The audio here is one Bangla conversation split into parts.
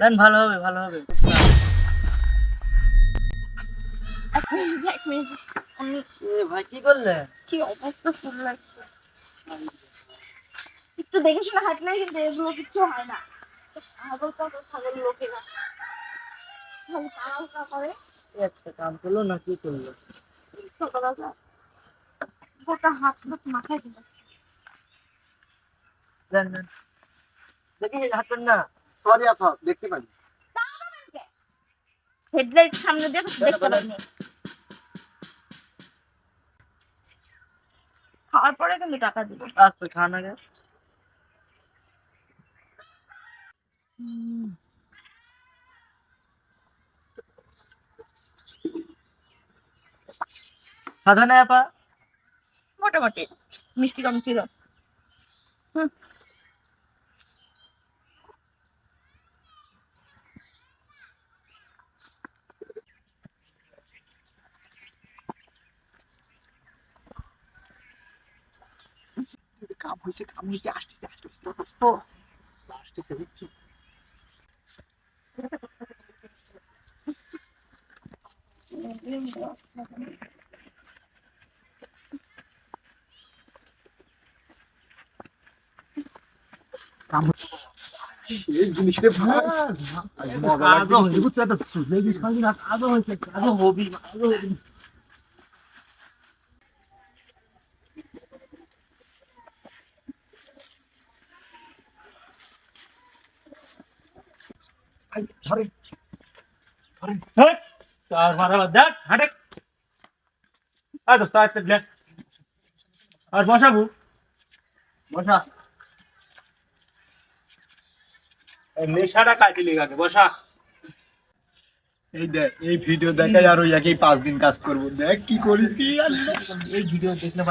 দেন ভালো হবে ভালো হবে। এক মিনিট এক মিনিট আমি এ ভাই কি করলে? কি অবস্থা ফুল লাগছে একটু দেখে শুনে হাঁটলে কিন্তু এগুলো কিছু হয় না। ছাগল কত ছাগল লোকেরা করে। একটা কাম করল না কি করল? গোটা হাত হাত মাথায় দিল। দেখি হাঁটবেন না। সরি আপা দেখতে পারি হেডলাইট সামনে দিয়ে দেখতে পাইনি। খাওয়ার পরে কিন্তু টাকা দিব। আস্তে খান আগে সাধা নাই আপা মোটামুটি মিষ্টি কম ছিল। হুম। কাম হয়েছে কাম হয়েছে আসতেছে আসতেছে তো তো আসতেছে বুঝছ এই জিনিসটা ভাই কাজও হয়েছে বুঝছ একটা সুযোগ খালি না কাজও হয়েছে কাজও হবি কাজও হবি আই ধরে ধরে তার মারা দেখ হাঁটে। আয় দোস্ত আয় তেবলে আর বসাবো বসা। নেশাটা কাটি লেগাকে বসা। এই দেখ এই ভিডিও দেখাই আর ওই একই পাঁচ দিন কাজ করব। দেখ কি করেছি। এই ভিডিও দেখলে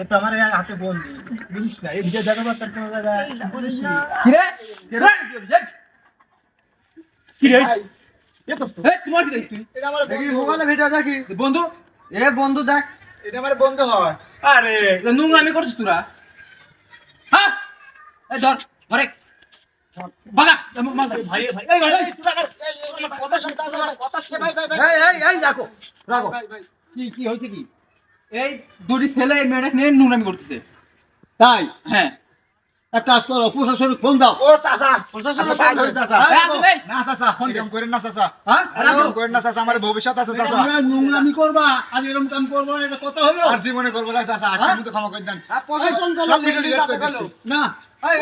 এ তো আমার হাতে বন্দি বুঝিস না এই ভিডিও দেখাবো তার কোনো জায়গায় বুঝিস না। কি রে? কি রে? এ দোস্ত এটা আমার বন্ধু। মোবাইলে ভিডিও দেখি। বন্ধু? এ বন্ধু দেখ। এটা আমার বন্ধু হয় আরে। নোংরামি করছিস তোরা। হ্যাঁ এই ধর ধরে কি কি হয়েছে কি? এই দুটি ছেলে এই মেয়েটা নিয়ে নোংরামি করতেছে। তাই হ্যাঁ এক কাজ করো প্রশাসনিক ফোন দাও। ও চাচা। প্রশাসনিক আপনি পায়ে চাচা। হ্যাঁ, না চাচা এরকম করেন না চাচা। হ্যাঁ এরকম করেন না চাচা আমার ভবিষ্যৎ আছে চাচা। নোংরামি করবা আর এরকম কাম করবা এটা কথা হলো। আর জীবনে করব না চাচা আজকে মতো ক্ষমা করে দেন। প্রশাসন সব ভিডিও delete করে দিচ্ছি। না এই,